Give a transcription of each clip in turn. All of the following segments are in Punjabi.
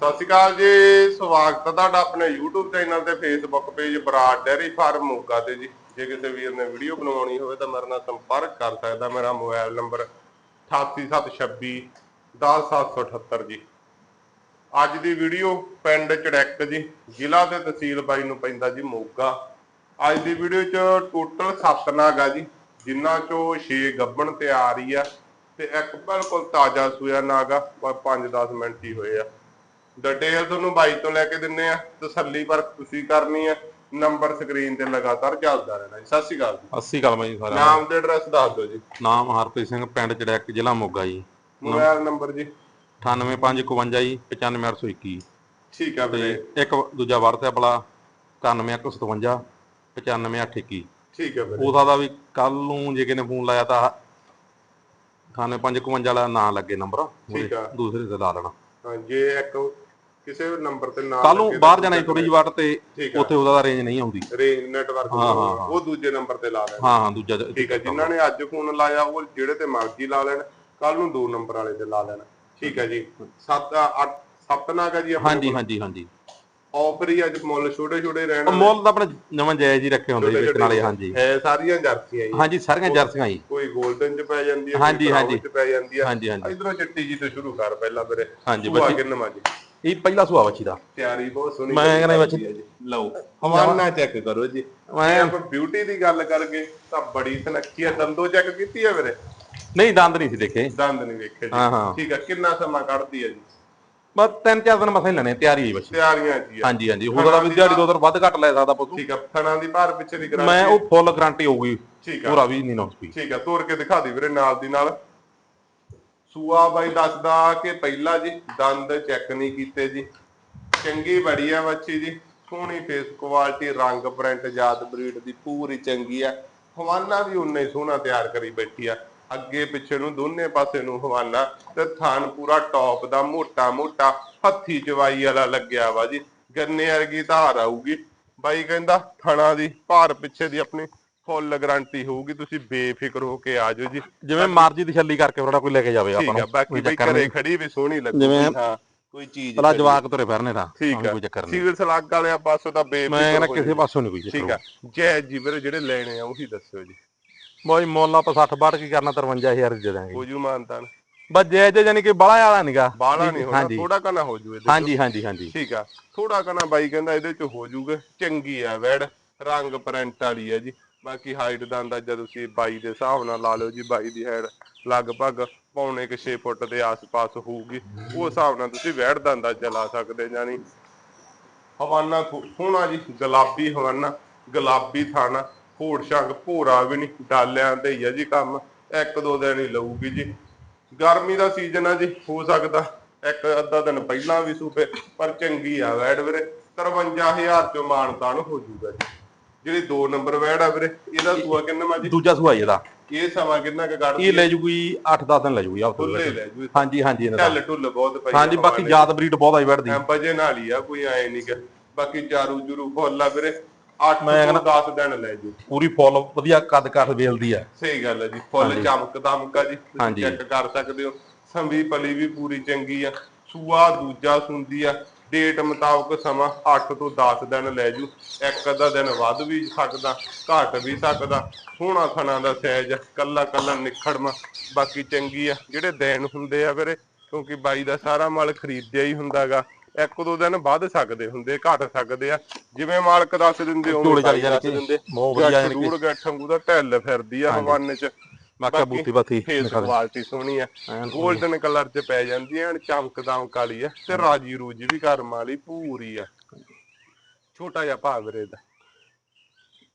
ਸਤਿ ਸ਼੍ਰੀ ਅਕਾਲ ਜੀ, ਸਵਾਗਤ ਹੈ ਤੁਹਾਡਾ ਆਪਣੇ YouTube ਚੈਨਲ ਤੇ, Facebook page Brar dairy farm Moga ਤੇ ਜੀ। ਜੇ ਕਿਸੇ ਵੀਰ ਨੇ ਵੀਡੀਓ ਬਣਾਉਣੀ ਹੋਵੇ ਤਾਂ ਮੇਰੇ ਨਾਲ ਸੰਪਰਕ ਕਰ ਸਕਦਾ, ਮੇਰਾ ਮੋਬਾਈਲ ਨੰਬਰ 88726 10778 ਜੀ। ਅੱਜ ਦੀ ਵੀਡੀਓ ਪਿੰਡ ਚੜੈਕ ਜੀ, ਜ਼ਿਲ੍ਹਾ ਤੇ ਤਹਿਸੀਲ ਬਾਈ ਨੂੰ ਪੈਂਦਾ ਜੀ, ਮੋਗਾ। ਅੱਜ ਦੀ ਵੀਡੀਓ ਚ ਟੋਟਲ 7 ਨਾਗ ਆ ਜੀ ਜਿਨ੍ਹਾਂ ਚੋਂ 6 ਗੱਬਣ ਤੇ ਆ ਰਹੀ ਆ ਤੇ ਇੱਕ ਬਿਲਕੁਲ ਤਾਜ਼ਾ ਸੂਆ ਨਾਗ ਆ 5-10 ਮਿੰਟ ਹੀ ਹੋਏ ਆ। ਡਿਟੇਲ ਤੁਹਾਨੂੰ ਬਾਈ ਤੋਂ ਲੈ ਕੇ ਦਿੰਨੇ ਆ ਤਸੱਲੀ ਪਰ ਤੁਸੀਂ ਕਰਨੀ ਆ ਨੰਬਰ ਸਕਰੀਨ ਤੇ ਲਗਾਤਾਰ ਚੱਲਦਾ ਰਹਿਣਾ ਜੀ। ਸਤਿ ਸ਼੍ਰੀ ਅਕਾਲ ਜੀ। ਅੱਸੀ ਕਲਮਾ ਜੀ ਸਾਰਾ ਨਾਮ ਤੇ ਐਡਰੈਸ ਦੱਸ ਦਿਓ ਜੀ। ਨਾਮ ਹਰਪ੍ਰੀਤ ਸਿੰਘ ਪਿੰਡ ਚੜੈਕ ਜ਼ਿਲ੍ਹਾ ਮੋਗਾ ਜੀ। ਮੋਬਾਈਲ ਨੰਬਰ ਜੀ। 98551 ਜੀ 95821 ਠੀਕ ਆ ਵੀਰੇ। ਇੱਕ ਦੂਜਾ WhatsApp ਵਾਲਾ 99157 95821 ਠੀਕ ਆ ਵੀਰੇ। ਉਹਦਾ ਦਾ ਵੀ ਕੱਲ ਨੂੰ ਜੇ ਕਿਨੇ ਫੋਨ ਲਾਇਆ ਤਾਂ 98551 ਵਾਲਾ ਨਾਂ ਲੱਗੇ ਨੰਬਰ ਠੀਕ ਆ। ਦੂਸਰੇ ਤੇ ਲਾ ਲੈਣਾ ਹਾਂ ਜੇ ਇੱਕ ਕਿਸੇ ਨੰਬਰ ਤੇ ਨਾਮ ਕੱਲ ਨੂੰ ਬਾਹਰ ਜਾਣਾ ਥੋੜੀ ਜਿਹੀ ਵਾਟ ਤੇ ਉੱਥੇ ਉਹਦਾ ਰੇਂਜ ਨਹੀਂ ਆਉਂਦੀ। ਰੇਂਜ ਨੈਟਵਰਕ ਹਾਂ, ਹਾਂ, ਹਾਂ। ਉਹ ਦੂਜੇ ਨੰਬਰ ਤੇ ਲਾ ਲੈਣਾ। ਹਾਂ ਹਾਂ ਦੂਜਾ ਠੀਕ ਹੈ ਜਿਨ੍ਹਾਂ ਨੇ ਅੱਜ ਫੋਨ ਲਾਇਆ ਉਹ ਜਿਹੜੇ ਤੇ ਮਰਜ਼ੀ ਲਾ ਲੈਣ। ਕੱਲ ਨੂੰ ਦੋ ਨੰਬਰ ਵਾਲੇ ਤੇ ਲਾ ਲੈਣ। ਠੀਕ ਹੈ ਜੀ। 7 8 7 ਨਾਗ ਆ ਜੀ ਹਾਂਜੀ ਹਾਂਜੀ ਹਾਂਜੀ। ਆਫਰ ਹੀ ਅੱਜ ਮੁੱਲ ਛੋਟੇ ਛੋਟੇ ਰਹਿਣ ਮੁੱਲ ਤਾਂ ਆਪਣੇ ਨਵਾਂ ਜਾਇਜ਼ ਹੀ ਰੱਖੇ ਹੁੰਦੇ ਜੀ ਵੇਚਣ ਵਾਲੇ ਹਾਂਜੀ। ਹੈ ਸਾਰੀਆਂ ਜਰਸੀਆਂ ਜੀ ਹਾਂਜੀ ਸਾਰੀਆਂ ਜਰਸੀਆਂ ਜੀ ਕੋਈ 골ਡਨ ਚ ਪੈ ਜਾਂਦੀ ਹੈ ਹਾਂਜੀ, ਹਾਂਜੀ। ਚ ਪੈ ਜਾਂਦੀ ਹੈ ਹਾਂਜੀ ਹਾਂਜੀ। ਇਧਰੋਂ ਚਿੱਟੀ ਜੀ ਤੋਂ ਸ਼ੁਰੂ ਕਰ ਪਹਿਲਾਂ ਵੀਰੇ ਹਾਂਜੀ, ਬੱਚੀ- ਕਿੰਨਾ ਜੀ ਇਹ ਪਹਿਲਾ ਸੁਆ ਬੱਚੀ ਦਾ। ਤਿਆਰੀ ਬਹੁਤ ਸੋਹਣੀ ਮੈਂ ਕਹਿੰਦਾ ਹੈ ਜੀ। ਲਓ ਹਵਾਨਾ ਚੈੱਕ ਕਰੋ ਜੀ। ਮੈਂ ਆਪਾਂ ਬਿਊਟੀ ਦੀ ਗੱਲ ਕਰਗੇ ਤਾਂ ਬੜੀ ਸੁਨੱਖੀ ਹੈ ਦੰਦੋ ਚੈੱਕ ਕੀਤੀ ਹੈ ਵੀਰੇ? ਨਹੀਂ ਦੰਦ ਨਹੀਂ ਸੀ ਦੇਖੇ। ਦੰਦ ਨਹੀਂ ਵੇਖੇ ਹਾਂ, ਜੀ। ਹਾਂ। ਠੀਕ ਹੈ ਕਿੰਨਾ ਸਮਾਂ ਕੱਢਦੀ ਹੈ ਜੀ? ਬਸ ਤਿੰਨ ਚਾਰ ਦਿਨ ਮਸਾਂ ਹੀ ਲੈਣੇ ਤਿਆਰੀ ਹੋਈ ਬੱਚੀ। ਤਿਆਰੀਆਂ ਜੀ ਹਾਂਜੀ ਹਾਂਜੀ। ਉਹਦਾ ਤਾਂ ਵੀ ਦਿਹਾੜੀ ਦੋ ਦਿਨ ਵੱਧ ਘੱਟ ਲੈ ਸਕਦਾ ਪਸ਼ੂ ਠੀਕ ਹੈ ਥਣਾ ਦੀ ਭਾਰ ਪਿੱਛੇ ਦੀ ਕਰਾ ਮੈਂ ਉਹ ਫੁੱਲ ਗਾਰੰਟੀ ਹੋਊਗੀ। ਠੀਕ ਆ। ਪੂਰਾ ਵੀ ਨਹੀਂ ਨੌਸ ਪੀ ਠੀਕ ਹੈ ਤੋੜ ਕੇ ਦਿਖਾ ਦੀ ਵੀਰੇ ਨਾਲ ਦੀ ਨਾਲ। ਸੂਆ ਬਾਈ ਦੱਸਦਾ ਕਿ ਪਹਿਲਾਂ ਜੀ ਦੰਦ ਚੈੱਕ ਨਹੀਂ ਕੀਤੇ ਜੀ। ਚੰਗੀ ਬੜੀ ਆ ਬੱਚੀ ਜੀ। ਸੋਹਣੀ ਫੇਸ ਕੁਆਲਿਟੀ ਰੰਗ ਪ੍ਰਿੰਟ ਜਾਤ ਬਰੀਡ ਦੀ ਪੂਰੀ ਚੰਗੀ ਆ। ਹਵਾਨਾ ਵੀ ਉਨਾ ਹੀ ਸੋਹਣਾ ਤਿਆਰ ਕਰੀ ਬੈਠੀ ਆ। ਅੱਗੇ ਪਿੱਛੇ ਨੂੰ ਦੋਨੇ ਪਾਸੇ ਨੂੰ ਹਵਾਨਾ ਤੇ ਥਾਨ ਪੂਰਾ ਟੌਪ ਦਾ ਮੋਟਾ ਮੋਟਾ ਹੱਥੀ ਚਵਾਈ ਵਾਲਾ ਲੱਗਿਆ ਵਾ ਜੀ। ਗੰਨੇ ਵਰਗੀ ਧਾਰ ਆਊਗੀ। ਬਾਈ ਕਹਿੰਦਾ, ਥਣਾ ਦੀ, ਭਾਰ ਪਿੱਛੇ ਦੀ ਆਪਣੀ। ਫੁੱਲ ਗਾਰੰਟੀ ਹੋਊਗੀ ਤੁਸੀਂ ਬੇਫਿਕਰ ਹੋ ਕੇ ਆ ਜਾਓ ਜੀ। ਜਿਵੇਂ ਮਰਜ਼ੀ ਤਸੱਲੀ ਕਰਕੇ ਉਹਦਾ ਕੋਈ ਲੈ ਕੇ ਜਾਵੇ ਠੀਕ ਆਪਾਂ ਆ ਨੂੰ ਬਾਕੀ ਕੋਈ ਬਈ ਚੱਕਰ ਘਰੇ ਨਹੀਂ। ਖੜੀ ਵੀ ਸੋਹਣੀ ਲੱਗੂਗੀ ਜਿਵੇਂ- ਹਾਂ ਕੋਈ ਚੀਜ਼ ਭਲਾ ਜਵਾਕ ਤੁਰੇ ਫਿਰਨੇ ਤਾਂ ਠੀਕ ਆ ਕੋਈ ਚੱਕਰ ਨਹੀਂ। ਸੀਲ ਸਲੱਗ ਵਾਲਿਆਂ ਪਾਸੋਂ ਤਾਂ ਮੈਂ ਬੇਫਿਕਰ ਕਹਿੰਦਾ ਹੋ ਕਿਸੇ। ਪਾਸੋਂ ਨਹੀਂ ਕੋਈ ਠੀਕ ਚੱਕਰ ਆ ਜੈ ਜੀ ਵੀਰੇ ਜਿਹੜੇ ਲੈਣੇ ਆ ਉਹੀ ਦੱਸਿਓ ਜੀ। ਬੋਈ ਮੁੱਲ ਆਪਾਂ 60 ਬਾੜ ਕੀ ਕਰਨਾ 53000 ਦੇ ਦਾਂਗੇ। ਹੋ ਜੂ ਮਾਨਤਾਨ। ਬਸ ਜੇ ਜੇ ਜਾਨੀ ਕਿ ਬੜਾ ਵਾਲਾ ਨਹੀਂਗਾ ਬਾਲਾ ਨਹੀਂ ਹੋਣਾ ਹਾਂਜੀ। ਥੋੜਾ ਕਨਾ ਹੋ ਜੂ ਇਹਦੇ ਹਾਂਜੀ ਹਾਂਜੀ ਹਾਂਜੀ। ਠੀਕ ਆ ਥੋੜਾ ਕਨਾ ਬਾਈ ਕਹਿੰਦਾ ਇਹਦੇ ਚ ਹੋ ਜੂਗਾ ਚੰਗੀ ਆ ਵੈੜ ਰੰਗ ਪ੍ਰਿੰਟ ਵਾਲੀ ਆ ਜੀ। ਬਾਕੀ ਹਾਈਟ ਦਾ ਅੰਦਾਜ਼ਾ ਤੁਸੀਂ ਬਾਈ ਦੇ ਹਿਸਾਬ ਨਾਲ ਲਾ ਲਓ ਜੀ, ਬਾਈ ਦੀ ਹਾਈਟ ਲਗਭਗ ਪੌਣੇ ਕਿ 6 ਫੁੱਟ ਦੇ ਆਸ-ਪਾਸ ਹੋਊਗੀ। ਉਹ ਹਿਸਾਬ ਨਾਲ ਤੁਸੀਂ ਵੈੜ ਦਾ ਅੰਦਾਜ਼ਾ ਲਾ ਸਕਦੇ ਜਾਨੀ ਹਵਾਨਾ ਸੋਹਣਾ ਜੀ, ਗੁਲਾਬੀ ਹਵਾਨਾ, ਗੁਲਾਬੀ ਥਾਣਾ ਹੋੜ ਸ਼ੰਗ ਭੋਰਾ ਵੀ ਨਹੀਂ, ਡਾਲਿਆਂ ਤੇ ਹੀ ਆ ਜੀ ਕੰਮ, ਇੱਕ ਦੋ ਦਿਨ ਹੀ ਲਊਗੀ ਜੀ। ਗਰਮੀ ਦਾ ਸੀਜ਼ਨ ਆ ਜੀ, ਹੋ ਸਕਦਾ ਇੱਕ ਅੱਧਾ ਦਿਨ ਪਹਿਲਾਂ ਵੀ ਸੂਪੇ ਪਰ ਚੰਗੀ ਆ ਵੈੜ ਵੀਰੇ 53000 ਚੋਂ ਮਾਨਤਾਨ ਹੋ ਜੂਗਾ ਜੀ। ਜਿਹੜੀ 2 ਨੰਬਰ ਵੈੜ ਆ ਵੀਰੇ ਇਹਦਾ ਸੂਆ ਕਿੰਨਾ ਮਾ ਜੀ ਦੂਜਾ ਸੁਆ ਇਹਦਾ। ਇਹ ਸਮਾਂ ਕਿੰਨਾ ਕੁ ਇਹ ਕੱਢਦੀ ਲੈ ਜੂਗੀ 8-10 ਦਿਨ ਲੈ ਜੂਗੀ ਆ ਲੈ ਜੂ ਹਾਂਜੀ ਹਾਂਜੀ ਇਹਨਾਂ ਦਾ ਢੱਲ ਢੁੱਲ ਬਹੁਤ ਪਈ ਹਾਂਜੀ ਬਾਕੀ ਜਾਤ ਬਰੀਡ ਬਹੁਤ ਆਈ ਵੜਦੀ ਐ ਵਜੇ ਨਾਲ ਹੀ ਆ ਕੋਈ ਐ ਨਹੀਂ ਕਿ ਬਾਕੀ ਚਾਰੂ ਜੁਰੂ ਫੁੱਲ ਆ ਵੀਰੇ 8 ਮੈਂ ਤੋਂ 10 ਦਿਨ ਲੈ ਜੂ। ਪੂਰੀ ਫੁੱਲ ਵਧੀਆ ਕੱਦ ਕੱਦ ਵੇਲਦੀ ਆ। ਸਹੀ ਗੱਲ ਹੈ ਜੀ ਫੁੱਲ ਚਮਕਦਾ ਮੁਕਾ ਜੀ। ਚੈੱਕ ਕਰ ਸਕਦੇ ਹੋ। ਸੰਵੀ ਪਲੀ ਵੀ ਪੂਰੀ ਚੰਗੀ ਆ ਸੂਆ ਦੂਜਾ ਸੁੰਦੀ ਆ ਡੇਟ ਮੁਤਾਬਕ ਸਮਾਂ 8 ਤੋਂ 10 ਦਿਨ ਲੈ ਜੂ। ਇੱਕ ਅੱਧਾ ਦਿਨ ਵੱਧ ਵੀ ਸਕਦਾ ਘਟ ਵੀ ਸਕਦਾ। ਸੋਹਣਾ ਥਣਾ ਦਾ ਸਾਈਜ਼ ਕੱਲਾ ਕੱਲਾ ਨਿਖੜਮਾ ਬਾਕੀ ਚੰਗੀ ਆ ਜਿਹੜੇ ਦਿਨ ਹੁੰਦੇ ਆ ਵੀਰੇ ਕਿਉਂਕਿ ਬਾਈ ਦਾ ਸਾਰਾ ਮਾਲ ਖਰੀਦਿਆ ਹੀ ਹੁੰਦਾਗਾ ਇੱਕ ਦੋ ਦਿਨ ਵੱਧ ਸਕਦੇ ਹੁੰਦੇ ਘਟ ਸਕਦੇ ਆ। ਜਿਵੇਂ ਮਾਲਕ ਦੱਸ ਦਿੰਦੇ ਚਾਲੀ ਦੱਸ ਦਿੰਦੇ। ਬਹੁਤ ਵਧੀਆ ਗੱਠ ਜਾਣੀ ਕਿ- ਰੂੜ ਗੱਠ ਵਾਂਗੂ ਦਾ ਢਿੱਲ ਫਿਰਦੀ ਆ ਹਵਾਨੇ ਚ। ਬਾਕੀ ਬੂਤੀ ਬਾਤੀ ਫੇਸ ਕੁਆਲਿਟੀ ਸੋਹਣੀ ਆ। 골ਡਨ ਕਲਰ ਚ ਪੈ ਜਾਂਦੀ ਐ ਚਮਕਦਾਮ ਕਾਲੀ ਆ ਤੇ ਰਾਜੀ ਰੂਜੀ ਵੀ ਕਰਮ ਵਾਲੀ ਪੂਰੀ ਆ। ਛੋਟਾ ਜਿਹਾ ਭਾਵਰੇ ਦਾ।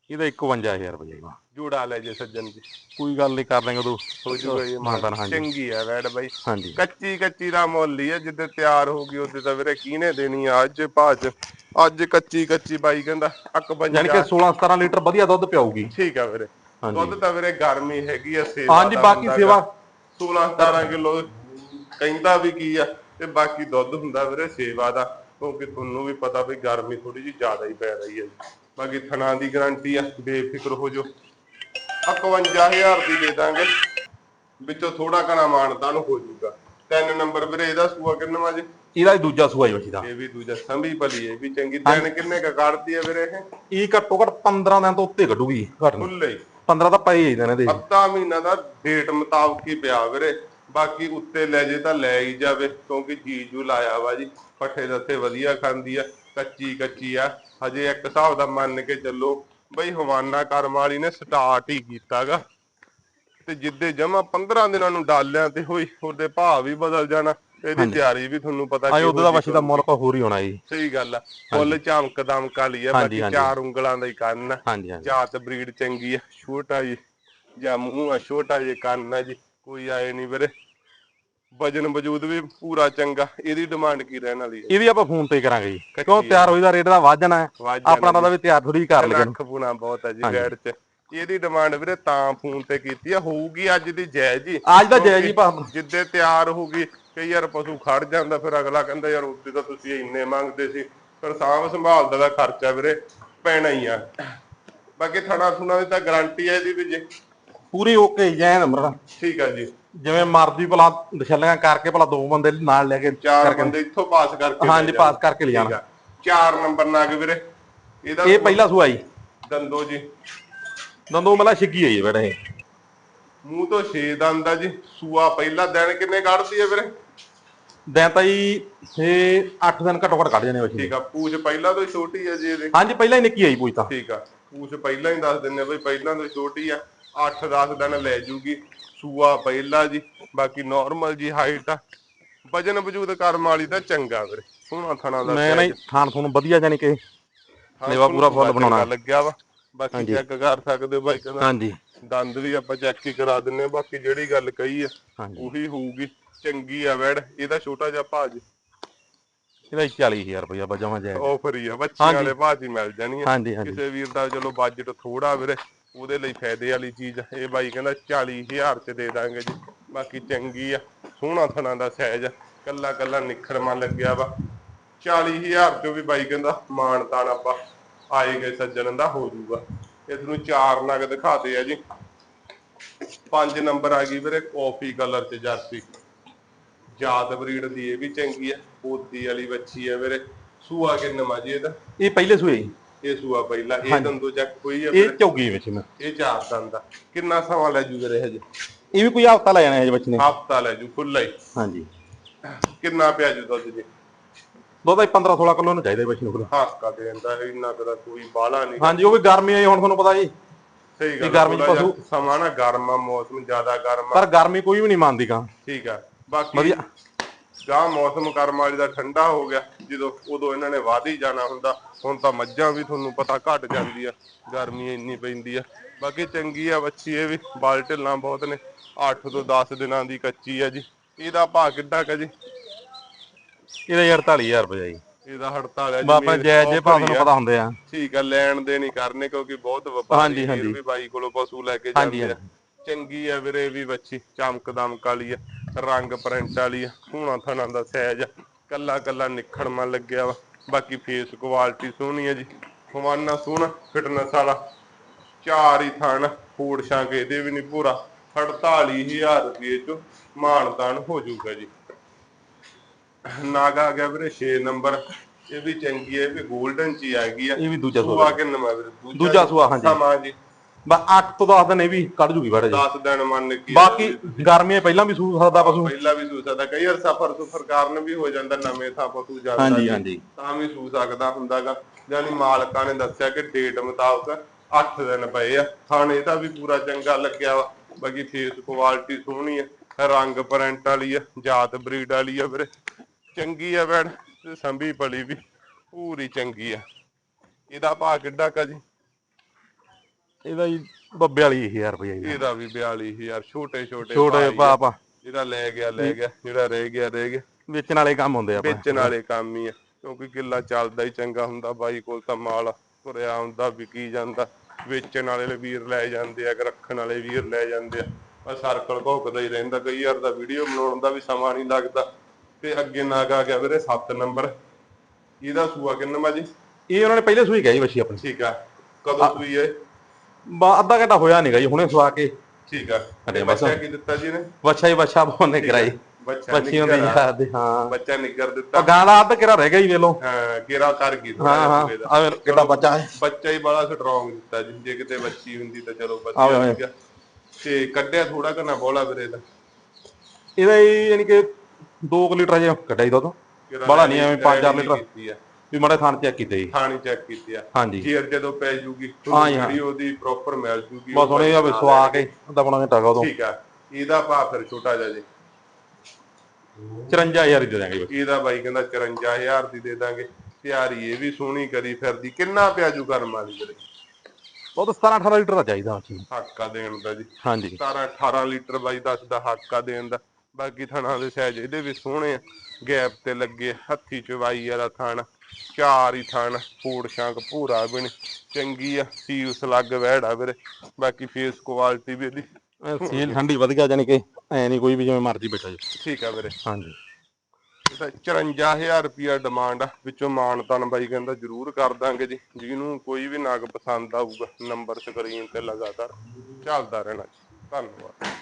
ਇਹਦਾ 51000 ਰੁਪਏ ਦਾ। ਜੋੜਾ ਲੈ ਜੇ ਸੱਜਣ ਜੀ। ਕੋਈ ਗੱਲ ਨਹੀਂ ਕਰ ਲਾਂਗੇ ਉਦੋਂ ਹੋ ਜੂਗਾ ਇਹ ਮਾਨਤਾਨ ਮਾਨ ਹਾਂਜੀ। ਚੰਗੀ ਆ ਵੈੜ ਬਾਈ। ਹਾਂਜੀ। ਕੱਚੀ ਕੱਚੀ ਦਾ ਮੁੱਲ ਹੀ ਆ ਜਿੱਦੇ ਤਿਆਰ ਹੋ ਗਈ ਉਹਦੇ ਤਾਂ ਵੀਰੇ ਕਿਹਨੇ ਦੇਣੀ ਆ ਅੱਜ ਭਾਜ ਅੱਜ ਕੱਚੀ ਕੱਚੀ ਬਾਈ ਕਹਿੰਦਾ ਅਕ ਯਾਨੀ ਕਿ 16 17 ਲੀਟਰ ਵਧੀਆ ਦੁੱਧ ਪਿਆਊਗੀ। ਠੀਕ ਆ ਵੀਰੇ। ਦੁੱਧ ਤਾਂ ਵੀਰੇ ਗਰਮੀ ਹੈਗੀ ਆ ਸੇਵਾ ਹਾਂਜੀ ਬਾਕੀ ਸੇਵਾ। 16 17 ਕਿਲੋ ਕਹਿੰਦਾ ਵੀ ਕੀ ਆ ਤੇ ਬਾਕੀ ਦੁੱਧ ਹੁੰਦਾ ਵੀਰੇ ਸੇਵਾ ਦਾ। ਕਿਉਂਕਿ ਤੁਹਾਨੂੰ ਵੀ ਪਤਾ ਵੀ ਗਰਮੀ ਥੋੜੀ ਜਿਹੀ ਜ਼ਿਆਦਾ ਹੀ ਪੈ ਰਹੀ ਹੈ। ਜੀ ਬਾਕੀ ਥਣਾ ਦੀ ਗਾਰੰਟੀ ਆ ਬੇਫਿਕਰ ਹੋ ਜੋ 51000 ਦੀ ਦੇ ਦਾਂਗੇ। ਵਿੱਚੋਂ ਥੋੜਾ ਘਣਾ ਮਾਨਤਾ ਨੂੰ ਹੋ ਜਾਊਗਾ। ਤਿੰਨ ਨੰਬਰ ਵੀਰੇ ਇਹਦਾ ਸੂਆ ਕਿੰਨਾ ਜੀ? ਇਹਦਾ ਹੀ ਦੂਜਾ ਸੂਆ ਹੀ ਦਾ ਇਹ ਵੀ ਦੂਜਾ ਸੰਭੀ ਭਲੀ ਇਹ ਵੀ ਚੰਗੀ। ਦਿਨ ਕਿੰਨੇ ਕ ਕੱਢਦੀ ਹੈ ਵੀਰੇ ਇਹ? ਇਹ ਘੱਟੋ ਘੱਟ 15 ਦਿਨ ਤੋਂ ਉੱਤੇ ਕੱਢੂਗੀ ਘੱਟ ਨਹੀਂ 15 ਤਾਂ ਪਏ ਹੀ ਦਿਨ ਇਹਦੇ ਅੱਧਾ ਮਹੀਨਾ ਦਾ ਡੇਟ ਮੁਤਾਬਕ ਹੀ ਪਿਆ ਵੀਰੇ। ਬਾਕੀ ਉੱਤੇ ਲੈ ਜੇ ਤਾਂ ਲੈ ਹੀ ਜਾਵੇ, ਕਿਉਂਕਿ ਜੀਜੂ ਲਾਇਆ ਵਾ ਜੀ। ਪੱਠੇ ਦੱਥੇ ਵਧੀਆ ਖਾਂਦੀ ਆ, ਕੱਚੀ ਕੱਚੀ ਆ। ਹਜੇ ਇੱਕ ਹਿਸਾਬ ਦਾ ਮੰਨ ਕੇ ਚੱਲੋ, ਬਈ ਹਵਾਨਾ ਕਰਮ ਵਾਲੀ ਨੇ ਸਟਾਰਟ ਹੀ ਕੀਤਾਗਾ। ਤੇ ਜਿੱਦੇ ਜਮਾ 15 ਦਿਨਾਂ ਨੂੰ ਡਾਲਿਆਂ ਤੇ ਹੋਈ, ਉਹਦੇ ਭਾਅ ਵੀ ਬਦਲ ਜਾਣਾ। ਇਹਦੀ ਤਿਆਰੀ ਵੀ ਤੁਹਾਨੂੰ ਪਤਾ ਆਏ ਕਿਹੋ ਉਦੋਂ ਦਾ ਜਿਹੀ ਵਛੀ ਦਾ ਮੁੱਲ ਕੋ ਹੋਰ ਹੀ ਹੋਣਾ ਜੀ। ਸਹੀ ਗੱਲ ਆ। ਫੁੱਲ ਚਮਕ ਦਮਕ ਵਾਲੀ ਆ ਬਾਕੀ। ਚਾਰ ਉਂਗਲਾਂ ਦਾ ਹੀ ਕੰਨ ਆ। ਜਾਤ ਬਰੀਡ ਚੰਗੀ ਆ ਛੋਟਾ ਜੀ। ਜਾਂ ਮੂੰਹ ਆ ਛੋਟਾ ਜੇ ਕੰਨ ਆ ਜੀ। ਕੋਈ ਆਏ ਨਹੀਂ ਵੀਰੇ। ਵਜਨ ਵਜੂਦ ਵੀ ਪੂਰਾ ਚੰਗਾ। ਇਹਦੀ ਡਿਮਾਂਡ ਕੀ ਰਹਿਣ ਵਾਲੀ ਹੈ ਇਹਦੀ ਆਪਾਂ ਫੋਨ ਤੇ ਕਰਾਂਗੇ ਜੀ। ਕਿਉਂ ਤਿਆਰ ਹੋਈ ਦਾ ਰੇਟ ਦਾ ਵੱਧ ਜਾਣਾ ਹੈ। ਆਪਣਾ ਤਾਂ ਵੀ ਤਿਆਰ ਥੋੜੀ ਕਰ ਲਗੇ ਲੱਖ ਪੁਣਾ ਬਹੁਤ ਹੈ ਜੀ ਰੈਡ ਚ। ਇਹਦੀ ਡਿਮਾਂਡ ਵੀਰੇ ਤਾਂ ਫੋਨ ਤੇ ਕੀਤੀ ਆ ਹੋਊਗੀ ਅੱਜ ਦੀ ਜਾਇਜ਼ ਜੀ। ਅੱਜ ਦਾ ਜੈ ਜੀ ਭਾ ਜਿੱਦੇ ਤਿਆਰ ਹੋਊਗੀ ਕਈ ਯਾਰ ਪਸ਼ੂ ਖੜ ਜਾਂਦਾ ਫਿਰ ਅਗਲਾ ਕਹਿੰਦਾ ਯਾਰ ਉੱਤੇ ਤਾਂ ਤੁਸੀਂ ਇੰਨੇ ਮੰਗਦੇ ਸੀ। ਫਿਰ ਸਾਂਭ ਸੰਭਾਲ ਦਾ ਖਰਚਾ ਵੀਰੇ ਪੈਣਾ ਹੀ ਆ। ਬਾਕੀ ਥਣਾ ਥੁਣਾ ਦੀ ਤਾਂ ਗਾਰੰਟੀ ਹੈ ਇਹਦੀ ਵੀ ਜੀ। ਪੂਰੀ ਓਕੇ ਜੈਨ ਨੰਬਰ ਠੀਕ ਆ ਜੀ। ਜਿਵੇਂ ਮਰਜ਼ੀ ਭਲਾ ਦਸ਼ੱਲੀਆਂ ਕਰਕੇ ਭਲਾ ਦੋ ਬੰਦੇ ਨਾਲ ਲੈ ਕੇ ਚਾਰ ਬੰਦੇ ਇੱਥੋਂ ਪਾਸ ਕਰਕੇ ਹਾਂਜੀ ਪਾਸ ਕਰਕੇ ਲੈ ਜਾਣਾ। ਚਾਰ ਨੰਬਰ ਨਾਗ ਵੀਰੇ। ਇਹਦਾ ਇਹ ਪਹਿਲਾ ਸੂਆ ਜੀ। ਦੰਦੋ ਜੀ। ਦੰਦੋ ਮਲਾ ਛਿੱਗੀ ਆਈ ਬੜਾ ਇਹ। ਮੂੰਹ ਤੋਂ ਛੇ ਦੰਦ ਆ ਜੀ ਸੂਆ ਪਹਿਲਾ ਦਿਨ ਕਿੰਨੇ ਕੱਢਦੀ ਹੈ ਵੀਰੇ ਦਿਨ ਤਾਂ ਜੀ ਇਹ 8 ਦਿਨ ਘੱਟੋ ਘੱਟ ਕੱਢ ਜਾਣੇ ਵਛੀ ਠੀਕ ਆ ਪੂਛ ਪਹਿਲਾਂ ਤੋਂ ਹੀ ਛੋਟੀ ਆ ਜੀ ਇਹਦੀ। ਹਾਂਜੀ ਪਹਿਲਾਂ ਹੀ ਨਿੱਕੀ ਆਈ ਪੂਛ ਤਾਂ। ਠੀਕ ਆ ਪੂਛ ਪਹਿਲਾਂ ਹੀ ਦੱਸ ਦਿੰਨੇ ਬਈ ਪਹਿਲਾਂ ਤੋਂ ਹੀ ਛੋਟੀ ਆ 8-10 ਦਿਨ ਲੈ ਜੂਗੀ ਸੂਆ ਪਹਿਲਾ ਜੀ ਬਾਕੀ ਨਾਰਮਲ ਜੀ ਹਾਈਟ ਆ। ਵਜਨ ਵਜੂਦ ਕਰਮ ਵਾਲੀ ਤਾਂ ਚੰਗਾ ਵੀਰੇ ਸੋਹਣਾ ਥਣਾ ਦਾ ਮੈਂ ਨਾ ਜੀ ਥਾਣ ਥੂਣ ਵਧੀਆ ਜਾਨੀ ਕਿ ਲੇਵਾ ਪੂਰਾ ਫੁੱਲ ਬਣਾਉਣਾ। ਲੱਗਿਆ ਵਾ। ਬਾਕੀ ਚੈੱਕ ਕਰ ਸਕਦੇ ਹੋ ਬਾਈ ਕਹਿੰਦਾ ਹਾਂਜੀ। ਦੰਦ ਵੀ ਆਪਾਂ ਚੈੱਕ ਹੀ ਕਰਾ ਦਿੰਨੇ ਆ ਬਾਕੀ ਜਿਹੜੀ ਗੱਲ ਕਹੀ ਆ ਹਾਂਜੀ। ਉਹੀ ਹੋਊਗੀ ਚੰਗੀ ਆ ਵੈੜ ਇਹਦਾ ਛੋਟਾ ਜਿਹਾ ਭਾਜ ਇਹਦਾ 40000 ਰੁਪਇਆ ਬਜਾਵਾਂ ਜਾਏ ਆਫਰ ਹੀ ਆ ਬੱਚਿਆਂ ਵਾਲੇ ਭਾਜ ਹੀ ਮਿਲ ਜਾਣੀ ਆ ਹਾਂਜੀ ਹਾਂਜੀ। ਕਿਸੇ ਵੀਰ ਦਾ ਚਲੋ ਬਜਟ ਥੋੜਾ ਵੀਰੇ ਉਹਦੇ ਲਈ ਫਾਇਦੇ ਵਾਲੀ ਚੀਜ਼ ਆ। ਇਹ ਬਾਈ ਕਹਿੰਦਾ 40000 ਚ ਦੇ ਦਾਂਗੇ ਜੀ ਬਾਕੀ ਚੰਗੀ ਆ ਸੋਹਣਾ ਥਣਾ ਦਾ ਸਾਈਜ਼ ਕੱਲਾ ਕੱਲਾ ਨਿਖਰਮਾ ਲੱਗਿਆ ਵਾ। 40000 ਚੋਂ ਵੀ ਬਾਈ ਕਹਿੰਦਾ ਮਾਣ ਤਾਣ ਆਪਾਂ ਆਏ ਗਏ ਸੱਜਣ ਦਾ ਹੋ ਜਾਊਗਾ। ਇਸ ਨੂੰ ਚਾਰ ਨਗ ਦਿਖਾਤੇ ਆ ਜੀ। ਪੰਜ ਨੰਬਰ ਆ ਗਈ ਵੀਰੇ ਕਾਫੀ ਕਲਰ ਚ ਜਰਸੀ। ਜਾਤ ਬਰੀਡ ਦੀ ਇਹ ਵੀ ਚੰਗੀ ਆ ਪੋਤੀ ਵਾਲੀ ਬੱਚੀ ਆ ਵੀਰੇ। ਸੂਆ ਕਿੰਨਾ ਜੀ ਇਹਦਾ? ਇਹ ਪਹਿਲੇ ਸੂਏ ਜੀ। ਇਹ ਸੂਆ ਪਹਿਲਾ ਇਹ ਦੰਦੋ ਚੱਕ ਹੋਈ ਆ ਇਹ ਚੌਗੀ ਵਿੱਚ ਮੈਂ ਇਹ ਚਾਰ ਦੰਦ ਆ। ਕਿੰਨਾ ਸਮਾਂ ਲੈ ਜੂ ਵੀਰੇ ਹਜੇ? ਇਹ ਵੀ ਕੋਈ ਹਫਤਾ ਲੈ ਜਾਣਾ ਹੈ ਬੱਚੇ ਨੇ। ਹਫਤਾ ਲੈ ਜੂ ਖੁੱਲਾ ਹੀ। ਹਾਂਜੀ। ਕਿੰਨਾ ਪਿਆ ਜੂ ਦੁੱਧ ਜੀ? ਦੁੱਧ ਹੀ 15 16 ਕਿਲੋ ਨੂੰ ਚਾਹੀਦਾ ਬੱਚੇ ਨੂੰ ਪੂਰਾ। ਹਾਸਕਾ ਦੇਂਦਾ ਇੰਨਾ ਕਦਾ ਕੋਈ ਬਾਲਾ ਨਹੀਂ। ਹਾਂਜੀ ਉਹ ਵੀ ਗਰਮੀ ਆਈ ਹੁਣ ਤੁਹਾਨੂੰ ਪਤਾ ਜੀ। ਸਹੀ ਗੱਲ ਗਰਮੀ ਚ ਪਸ਼ੂ- ਸਮਾਂ ਨਾ ਗਰਮ ਆ ਮੌਸਮ ਜ਼ਿਆਦਾ ਗਰਮ ਆ। ਪਰ ਗਰਮੀ ਕੋਈ ਵੀ ਨਹੀਂ ਮੰਨਦੀ ਕਾਂ। ਠੀਕ ਆ ਬਾਕੀ ਵਧੀਆ। ਗਾਂ ਮੌਸਮ ਕਰਮ ਵਾਲੀ ਦਾ ਠੰਡਾ ਹੋ ਗਿਆ ਜਦੋਂ ਉਦੋਂ ਇਹਨਾਂ ਨੇ ਵਾਧ ਹੀ ਜਾਣਾ ਹੁੰਦਾ ਹੁਣ ਤਾਂ ਮੱਝਾਂ ਵੀ ਤੁਹਾਨੂੰ ਪਤਾ ਘਟ ਜਾਂਦੀ ਆ ਗਰਮੀ ਇੰਨੀ ਪੈਂਦੀ ਆ। ਬਾਕੀ ਚੰਗੀ ਆ ਬੱਚੀ ਇਹ ਵੀ ਬਾਲ ਢਿੱਲਾਂ ਬਹੁਤ ਨੇ 8 ਤੋਂ 10 ਦਿਨਾਂ ਦੀ ਕੱਚੀ ਆ ਜੀ। ਇਹਦਾ ਭਾਅ ਕਿੱਡਾ ਕਾ ਜੀ? ਇਹਦਾ ਯਾਰ 48000 ਰੁਪਇਆ ਜੀ। ਇਹਦਾ ਹੜਤਾਲ ਹੈ ਬਾਪਾ ਜੈ ਜੇ ਭਾਅ ਤੁਹਾਨੂੰ ਪਤਾ ਹੁੰਦੇ ਆ। ਠੀਕ ਆ ਲੈਣ ਦੇ ਨਹੀਂ ਕਰਨੇ ਕਿਉਂਕਿ ਬਹੁਤ ਵਪਾਰੀ। ਵੀ ਬਾਈ ਕੋਲੋਂ ਪਸ਼ੂ ਲੈ ਕੇ ਜਾਂਦੇ ਆ। ਚੰਗੀ ਆ ਵੀਰੇ ਵੀ ਬੱਚੀ ਚਮਕ ਦਮਕ ਵਾਲੀ ਆ ਰੰਗ ਪ੍ਰਿੰਟ ਵਾਲੀ ਆ ਸੋਹਣਾ ਥਣਾ ਦਾ ਸਾਈਜ਼ ਕੱਲਾ ਕੱਲਾ ਨਿਖੜਮਾ ਲੱਗਿਆ ਵਾ ਬਾਕੀ ਫੇਸ ਕੁਆਲਿਟੀ ਸੋਹਣੀ ਆ ਜੀ। ਹਵਾਨਾ ਸੋਹਣਾ ਫਿਟਨੈਸ ਵਾਲਾ। ਚਾਰ ਹੀ ਥਣ ਫੂੜ ਛਾਂਕ ਇਹਦੇ ਵੀ ਨਹੀਂ ਪੂਰਾ। 48000 ਰੁਪਏ ਚ ਮਾਨਤਾਨ ਹੋ ਜਾਊਗਾ ਜੀ। ਨਾਗਾ ਆ ਗਿਆ ਵੀਰੇ 6 ਨੰਬਰ। ਇਹ ਵੀ ਚੰਗੀ ਹੈ ਇਹ ਵੀ 골ਡਨ ਚ ਹੀ ਆ। ਗਈ ਆ ਇਹ ਵੀ ਦੂਜਾ ਸੂਆ ਸੂਆ ਕਿੰਨਾ ਵੀਰੇ? ਦੂਜਾ ਸੂਆ, ਹਾਂਜੀ। ਸਮਾਂ ਜੀ। ਬਸ 8 ਤੋਂ 10 ਦਿਨ ਇਹ ਵੀ ਕੱਢ ਜੂਗੀ ਬੜਾ ਜੀ 10 ਦਿਨ ਮੰਨ ਕੇ ਬਾਕੀ ਗਰਮੀਆਂ ਪਹਿਲਾਂ ਵੀ ਸੂ ਸਕਦਾ ਪਸ਼ੂ। ਪਹਿਲਾਂ ਵੀ ਸੂ ਸਕਦਾ। ਕਈ ਵਾਰ ਸਫਰ ਸੁਫਰ ਕਾਰਨ ਵੀ ਹੋ ਜਾਂਦਾ ਨਵੇਂ ਥਾਂ ਪਸ਼ੂ ਜਾਂਦਾ ਹਾਂਜੀ ਜੀ, ਹਾਂਜੀ। ਤਾਂ ਵੀ ਸੂ ਸਕਦਾ ਹੁੰਦਾਗਾ। ਯਾਨੀ ਮਾਲਕਾਂ ਨੇ ਦੱਸਿਆ ਕਿ ਡੇਟ ਮੁਤਾਬਕ 8 ਦਿਨ ਪਏ ਆ। ਥਾਣੇ ਦਾ ਵੀ ਪੂਰਾ ਚੰਗਾ ਲੱਗਿਆ ਵਾ। ਬਾਕੀ ਫੇਸ ਕੁਆਲਿਟੀ ਸੋਹਣੀ ਆ। ਰੰਗ ਪ੍ਰਿੰਟ ਵਾਲੀ ਆ ਜਾਤ ਬਰੀਡ ਵਾਲੀ ਆ ਵੀਰੇ। ਚੰਗੀ ਆ ਬੈਣ ਤੇ ਸੰਭੀ ਪਲੀ ਵੀ ਪੂਰੀ ਚੰਗੀ ਆ। ਇਹਦਾ ਭਾਅ ਕਿੱਡਾ ਕਾ ਜੀ? ਇਹਦਾ ਜੀ 42000 ਰੁਪਇਆ ਜੀ ਇਹਦਾ। ਵੀ 42000 ਛੋਟੇ ਛੋਟੇ ਛੋਟੇ। ਪਾਪਾ ਜਿਹੜਾ ਲੈ ਗਿਆ ਲੈ ਗਿਆ ਜਿਹੜਾ ਰਹਿ ਗਿਆ ਰਹਿ ਗਿਆ। ਵੇਚਣ ਵਾਲੇ ਕੰਮ ਹੁੰਦੇ ਆਪਾਂ। ਵੇਚਣ ਵਾਲੇ ਕੰਮ ਹੀ ਆ। ਕਿਉਂਕਿ ਕਿੱਲਾ ਚੱਲਦਾ ਹੀ ਚੰਗਾ ਹੁੰਦਾ ਬਾਈ ਕੋਲ ਤਾਂ ਮਾਲ ਭਰਿਆ ਹੁੰਦਾ ਵਿਕੀ ਜਾਂਦਾ। ਵੇਚਣ ਵਾਲੇ ਵੀਰ ਲੈ ਜਾਂਦੇ ਆ ਕਿ ਰੱਖਣ ਵਾਲੇ ਵੀਰ ਲੈ ਜਾਂਦੇ ਆ। ਸਰਕਲ ਘੁੱਕਦਾ ਹੀ ਰਹਿੰਦਾ। ਕਈ ਯਾਰ ਦਾ ਵੀਡੀਓ ਬਣਾਉਣ ਦਾ ਵੀ ਸਮਾਂ ਨਹੀਂ ਲੱਗਦਾ। ਤੇ ਅੱਗੇ ਨਾਗ ਆ ਗਿਆ ਵੀਰੇ 7 ਨੰਬਰ। ਇਹਦਾ ਸੂਆ ਕਿੰਨਾ ਜੀ? ਇਹ ਉਹਨਾਂ ਨੇ ਪਹਿਲੇ ਸੂਈ ਗਈ ਬੱਚੀ ਆਪਣੀ। ਠੀਕ ਆ। ਕਦੋਂ ਸੂਈ ਹੈ ਬਾ ਅੱਧਾ ਘੰਟਾ ਹੋਇਆ ਨਹੀਂਗਾ ਜੀ ਹੁਣੇ ਸਵਾ ਕੇ। ਠੀਕ ਆ। ਅਰੇ ਬੱਚਾ ਕੀ ਦਿੱਤਾ ਜੀ ਨੇ ਬੱਚਾ ਹੀ ਬੱਚਾ ਬੋਨੇ ਕਰਾਈ। ਬੱਚਾ ਬੱਚੀ ਹੁੰਦੀ ਨਿੱਗਰ ਆ। ਆ ਦੇ ਹਾਂ। ਬੱਚਾ ਨਿੱਗਰ ਦਿੱਤਾ। ਗਾਂ ਦਾ ਅੱਧ ਕਿਰਾ ਰਹਿ ਗਿਆ ਹੀ ਵੇਲੋ ਹਾਂ ਕਿਰਾ ਕਰ ਗਈ ਹਾਂ ਹਾਂ। ਆ ਕਿੱਡਾ ਬੱਚਾ ਹੈ। ਬੱਚਾ ਹੀ ਬੜਾ ਸਟਰੋਂਗ ਦਿੱਤਾ ਜੀ। ਜੇ ਕਿਤੇ ਬੱਚੀ ਹੁੰਦੀ ਤਾਂ ਚਲੋ ਬੱਚਾ ਤੇ ਕੱਢਿਆ ਥੋੜਾ ਘਣਾ ਬੋਲਾ ਵੀਰੇ ਦਾ। ਇਹਦਾ ਹੀ ਯਾਨੀ ਕਿ 2 ਲੀਟਰ ਜੇ ਕੱਢਿਆ ਹੀ ਦੁੱਧ। ਬੜਾ ਨਹੀਂ ਐਵੇਂ 5-4 ਰੈਡੀ ਲੀਟਰ। ਵੀ ਮਾੜੇ ਥਾਣ ਚੈੱਕ ਕੀਤੇ ਜੀ ਥਾਣੀ ਚੈੱਕ ਕੀਤੀ ਆ। ਹਾਂਜੀ। ਜੇਰ ਜਦੋਂ ਪੈ ਜੂਗੀ ਹਾਂ ਤੁਹਾਨੂੰ ਜੀ, ਹਾਂ। ਵੀਡੀਓ ਦੀ ਪ੍ਰੋਪਰ ਮਿਲ ਜੂਗੀ ਬਸ ਹੁਣ ਇਹ ਆ ਵੀ ਸਵਾ ਕੇ ਅੱਧਾ ਬਣਾ ਘੰਟਾ ਉਦੋਂ। ਠੀਕ ਆ। ਇਹਦਾ ਭਾਅ ਫਿਰ ਛੋਟਾ ਜਿਹਾ ਜੀ। 54000 ਹੀ ਦੇ ਦਾਂਗੇ ਬਸ। ਇਹਦਾ ਬਾਈ ਕਹਿੰਦਾ 54000 ਦੀ ਦੇ ਦਾਂਗੇ। ਤਿਆਰੀ ਇਹ ਵੀ ਸੋਹਣੀ ਕਰੀ ਫਿਰਦੀ। ਕਿੰਨਾ ਪਿਆਜੂ ਕਰਮ ਵਾਲੀ ਵੀਰੇ? ਦੁੱਧ 17 18 ਲੀਟਰ ਦਾ ਚਾਹੀਦਾ ਜੀ ਹੱਕਾ ਦੇਣ ਦਾ ਜੀ। ਹਾਂਜੀ। 17 18 ਲੀਟਰ ਬਾਈ ਦੱਸਦਾ ਹੱਕਾ ਦੇਣ ਦਾ। ਬਾਕੀ ਥਣਾ ਦੇ ਸਾਈਜ਼ ਇਹਦੇ ਵੀ ਸੋਹਣੇ ਆ। ਗੈਪ ਤੇ ਲੱਗੇ ਹੱਥੀ ਚਵਾਈ ਵਾਲਾ ਥਣ ਚਾਰ ਹੀ ਥਣ ਫੂੜ ਸ਼ਾਂਕ ਪੂਰਾ ਬਣ ਚੰਗੀ ਆ ਸੀਲ ਲੱਗ ਵਹਿੜਾ ਵੀਰੇ। ਬਾਕੀ ਫੇਸ ਕੁਆਲਿਟੀ ਵੀ ਇਹਦੀ ਇਹ ਸੀਲ ਠੰਡੀ ਵਧੀਆ ਜਾਨੀ ਕਿ ਐ ਨਹੀਂ ਕੋਈ ਵੀ ਜਿਵੇਂ ਮਰਜ਼ੀ ਬੈਠਾ ਜੀ। ਠੀਕ ਆ ਵੀਰੇ। ਹਾਂਜੀ। ਇਹਦਾ 54000 ਰੁਪਿਆ ਡਿਮਾਂਡ ਆ। ਵਿੱਚੋਂ ਮਾਨਤਨ ਬਾਈ ਕਹਿੰਦਾ ਜ਼ਰੂਰ ਕਰ ਦਾਂਗੇ ਜੀ। ਜਿਹਨੂੰ ਕੋਈ ਵੀ ਨਗ ਪਸੰਦ ਆਊਗਾ ਨੰਬਰ ਸਕਰੀਨ ਤੇ ਲਗਾਤਾਰ ਚੱਲਦਾ ਰਹਿਣਾ ਜੀ। ਧੰਨਵਾਦ।